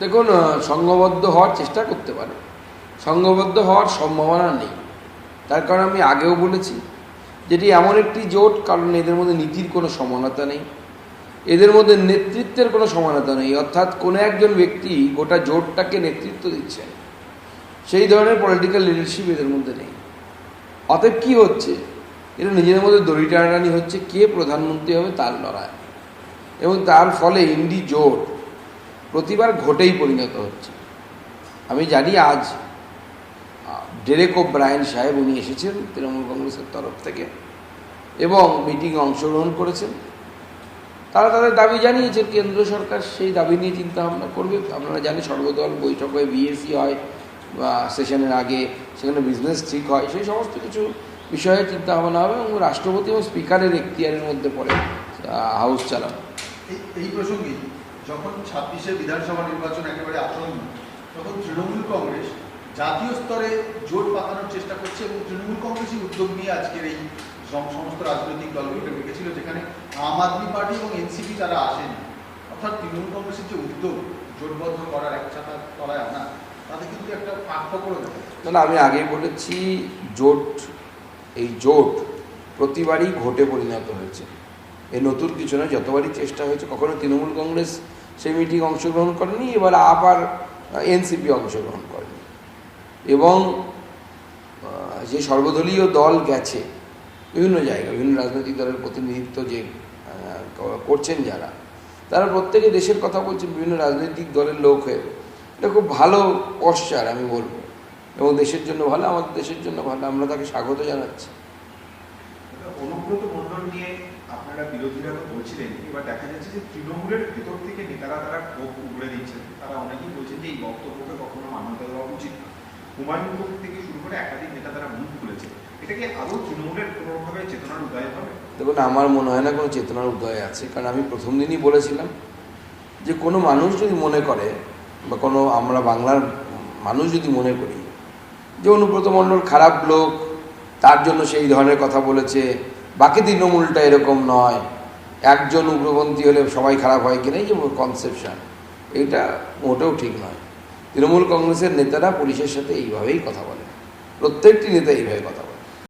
দেখুন সংঘবদ্ধ হওয়ার চেষ্টা করতে পারে। সংঘবদ্ধ হওয়ার সম্ভাবনা নেই। তার কারণ আমি আগেও বলেছি, যেটি এমন একটি জোট, কারণ এদের মধ্যে নীতির কোনো সমানতা নেই। এদের মধ্যে নেতৃত্বের কোনো সমানতা নেই। অর্থাৎ কোনো একজন ব্যক্তি গোটা জোটটাকে নেতৃত্ব দিচ্ছেন সেই ধরনের পলিটিক্যাল লিডারশিপ এদের মধ্যে নেই। অতএব কি হচ্ছে? এটা নিজেদের মধ্যে দড়ি টানাটানি হচ্ছে। কে প্রধানমন্ত্রী হবে তার লড়াই? এবং তার ফলে ইন্ডি জোট প্রতিবার ঘটেই পরিণত হচ্ছে। আমি জানি আজ ডেরেক ও ব্রায়ন সাহেব উনি এসেছেন তৃণমূল কংগ্রেসের তরফ থেকে এবং মিটিংয়ে অংশগ্রহণ করেছেন। তারা তাদের দাবি জানিয়েছেন, কেন্দ্র সরকার সেই দাবি নিয়ে চিন্তা ভাবনা করবে। আপনারা জানেন সর্বদল বৈঠক হয় বিএসসি হয়, বা সেশনের আগে সেখানে বিজনেস ঠিক হয়, সেই সমস্ত কিছু বিষয়ে চিন্তা ভাবনা হবে এবং রাষ্ট্রপতি এবং স্পিকারের এখতিয়ারের মধ্যে পড়ে হাউস চালানো। এই প্রসঙ্গে যখন ছাব্বিশে বিধানসভা নির্বাচন একেবারে আসন্ন, তখন তৃণমূল কংগ্রেস জাতীয় স্তরে জোট পাতানোর চেষ্টা করছে এবং তৃণমূল কংগ্রেসই উদ্যোগ নিয়ে আজকের এই সম- সমস্ত রাজনৈতিক দলগুলোকে ডেকেছিল, যেখানে আম আদমি পার্টি এবং এনসিপি তারা আসেন অর্থাৎ তৃণমূল কংগ্রেসের যে উদ্যোগ, জোটবদ্ধ করার এক ছাতা তলায় আনা, তাতে কিন্তু একটা পার্থক্য দেখা। তাহলে আমি আগেই বলেছি, জোট, এই জোট প্রতিবারই ঘটে পরিণত হয়েছে এই নতুন কিছু নয় যতবারই চেষ্টা হয়েছে, কখনো তৃণমূল কংগ্রেস সেই মিটিং অংশগ্রহণ করেনি, এবার আবার এনসিপি অংশগ্রহণ করেনি। এবং যে সর্বদলীয় দল গেছে, বিভিন্ন জায়গায়, বিভিন্ন রাজনৈতিক দলের প্রতিনিধিত্ব যে করছেন যারা, তারা প্রত্যেকে দেশের কথা বলছেন, বিভিন্ন রাজনৈতিক দলের লোক হয়ে। এটা খুব ভালো পশ্চার আমি বলব। এবং দেশের জন্য ভালো, আমাদের দেশের জন্য ভালো, আমরা তাকে স্বাগত জানাচ্ছি। অনুব্রত মণ্ডল নিয়ে আপনারা বিরোধীরা তো বলছিলেন, এবার দেখা যাচ্ছে যে তৃণমূলের ভেতর থেকে নেতারা তারা ক্ষোভ উগড়ে দিচ্ছেন। তারা অনেকেই বলছেন যে এই বক্তব্যকে কখনো মান্যতা দেওয়া উচিত না। হুমায়ুন কবির থেকে শুরু করে একাধিক নেতা তারা মুখ খুলেছে এটা কি আদৌ তৃণমূলের কোনোভাবে চেতনার উদয় হবে? দেখুন, আমার মনে হয় না কোনো চেতনার উদয় আছে, কারণ আমি প্রথম দিনই বলেছিলাম যে কোনো মানুষ যদি মনে করে বা কোনো আমরা বাংলার মানুষ যদি মনে করি যে অনুব্রত মণ্ডল খারাপ লোক, তার জন্য সেই ধরনের কথা বলেছে বাকি তৃণমূলটা এরকম নয়। একজন উগ্রপন্থী হলে সবাই খারাপ হয় কিনা, এই যে কনসেপশন এটা মোটেও ঠিক নয়। তৃণমূল কংগ্রেসের নেতারা পুলিশের সাথে এইভাবেই কথা বলে। প্রত্যেকটি নেতা এইভাবে কথা